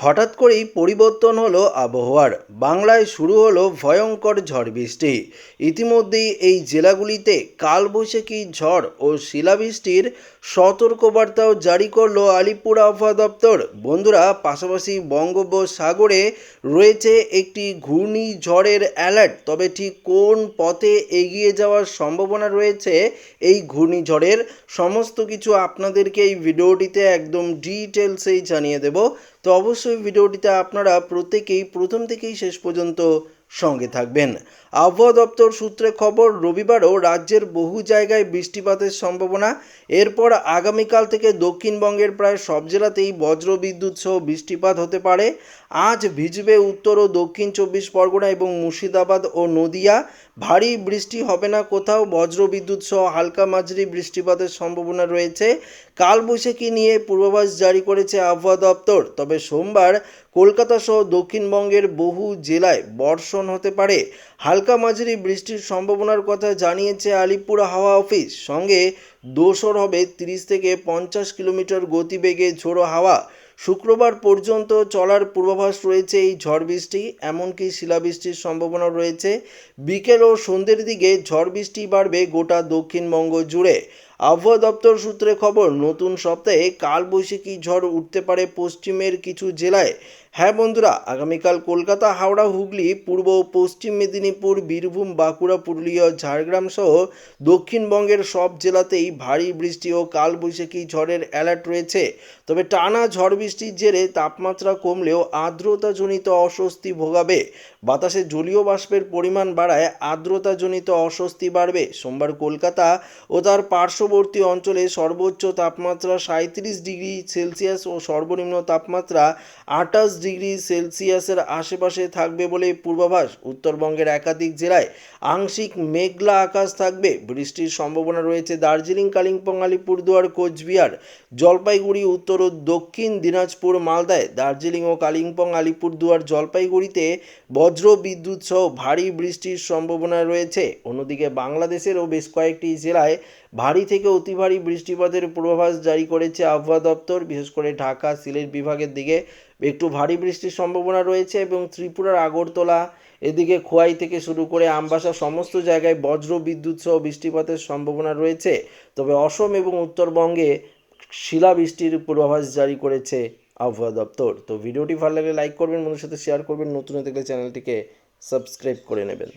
হঠাৎ করেই পরিবর্তন হলো আবহাওয়ার। বাংলায় শুরু হলো ভয়ঙ্কর ঝড় বৃষ্টি। ইতিমধ্যেই এই জেলাগুলিতে কালবৈশাখী ঝড় ও শিলাবৃষ্টির সতর্কবার্তাও জারি করল আলিপুর আবহাওয়া দপ্তর। বন্ধুরা, পাশাপাশি বঙ্গোপসাগরে রয়েছে একটি ঘূর্ণিঝড়ের অ্যালার্ট। তবে ঠিক কোন পথে এগিয়ে যাওয়ার সম্ভাবনা রয়েছে, এই ঘূর্ণিঝড়ের সমস্ত কিছু আপনাদেরকে এই ভিডিওটিতে একদম ডিটেলসেই জানিয়ে দেব। তো অবশ্যই ভিডিওটিতে আপনারা প্রত্যেকেই প্রথম থেকেই শেষ পর্যন্ত সঙ্গে থাকবেন। আবহাওয়া দপ্তর সূত্রে খবর, রবিবারও রাজ্যের বহু জায়গায় বৃষ্টিপাতের সম্ভাবনা। এরপর আগামীকাল থেকে দক্ষিণবঙ্গের প্রায় সব জেলাতেই বজ্রবিদ্যুৎ সহ বৃষ্টিপাত হতে পারে। আজ ভিজবে উত্তর ও দক্ষিণ চব্বিশ পরগনা এবং মুর্শিদাবাদ ও নদিয়া। ভারী বৃষ্টি হবে না কোথাও, বজ্রবিদ্যুৎ সহ হালকা মাঝারি বৃষ্টিপাতের সম্ভাবনা রয়েছে। কালবৈশাখী নিয়ে পূর্বাভাস জারি করেছে আবহাওয়া দপ্তর। তবে সোমবার কলকাতা সহ দক্ষিণবঙ্গের বহু জেলায় বর্ষণ হতে পারে। হালকা মাঝারি বৃষ্টির সম্ভাবনার কথা জানিয়েছে আলিপুর হাওয়া অফিস। সঙ্গে দোসর হবে তিরিশ থেকে পঞ্চাশ কিলোমিটার গতিবেগে ঝোড়ো হাওয়া। শুক্রবার পর্যন্ত চলার পূর্বাভাস রয়েছে এই ঝড় বৃষ্টি। এমনকি শিলাবৃষ্টির সম্ভাবনা রয়েছে। বিকেল ও সন্ধ্যের দিকে ঝড় বৃষ্টি বাড়বে গোটা দক্ষিণবঙ্গ জুড়ে। আবহাওয়া দপ্তর সূত্রে খবর, নতুন সপ্তাহে কালবৈশাখী ঝড় উঠতে পারে পশ্চিমের কিছু জেলায়। হ্যাঁ বন্ধুরা, আগামীকাল কলকাতা, হাওড়া, হুগলি, পূর্ব পশ্চিম মেদিনীপুর, বীরভূম, বাঁকুড়া, পুরুলিয়া, ঝাড়গ্রাম সহ দক্ষিণবঙ্গের সব জেলাতেই ভারী বৃষ্টি ও কালবৈশাখী ঝড়ের অ্যালার্ট রয়েছে। তবে টানা ঝড় বৃষ্টির জেরে তাপমাত্রা কমলেও আর্দ্রতাজনিত অস্বস্তি ভোগাবে। বাতাসে জলীয় বাষ্পের পরিমাণ বাড়ায় আর্দ্রতাজনিত অস্বস্তি বাড়বে। সোমবার কলকাতা ও তার পার্শ্ববর্তী অঞ্চলে সর্বোচ্চ তাপমাত্রা সাঁত্রিশ ডিগ্রি সেলসিয়াস ও সর্বনিম্ন তাপমাত্রা আটাশ ডিগ্রি সেলসিয়াসের আশেপাশে থাকবে বলে পূর্বাভাস। উত্তরবঙ্গের একাধিক জেলায় আংশিক মেঘলা আকাশ থাকবে। বৃষ্টির সম্ভাবনা রয়েছে দার্জিলিং, কালিম্পং, আলিপুরদুয়ার, কোচবিহার, জলপাইগুড়ি, উত্তর ও দক্ষিণ দিনাজপুর, মালদায়। দার্জিলিং ও কালিম্পং, আলিপুরদুয়ার, জলপাইগুড়িতে বজ্র বিদ্যুৎ সহ ভারী বৃষ্টির সম্ভাবনা রয়েছে। অন্যদিকে বাংলাদেশেরও বেশ কয়েকটি জেলায় ভারী থেকে অতি ভারী বৃষ্টিপাতের পূর্বাভাস জারি করেছে আবহাওয়া দপ্তর, বিশেষ করে ঢাকা সিলেট বিভাগের দিকে। একটু ভারী বৃষ্টির সম্ভাবনা রয়েছে এবং ত্রিপুরার আগরতলা, এদিকে খোয়াই থেকে শুরু করে আমবাসা, সমস্ত জায়গায় বজ্র বিদ্যুৎ সহ বৃষ্টিপাতের সম্ভাবনা রয়েছে। তবে অসম এবং উত্তরবঙ্গে শিলাবৃষ্টির পূর্বাভাস জারি করেছে আবহাওয়া দপ্তর। তো ভিডিওটি ভালো লাগলে লাইক করবেন বন্ধুর সাথে শেয়ার করবেন। নতুন থাকলে চ্যানেলটিকে সাবস্ক্রাইব করে নেবেন।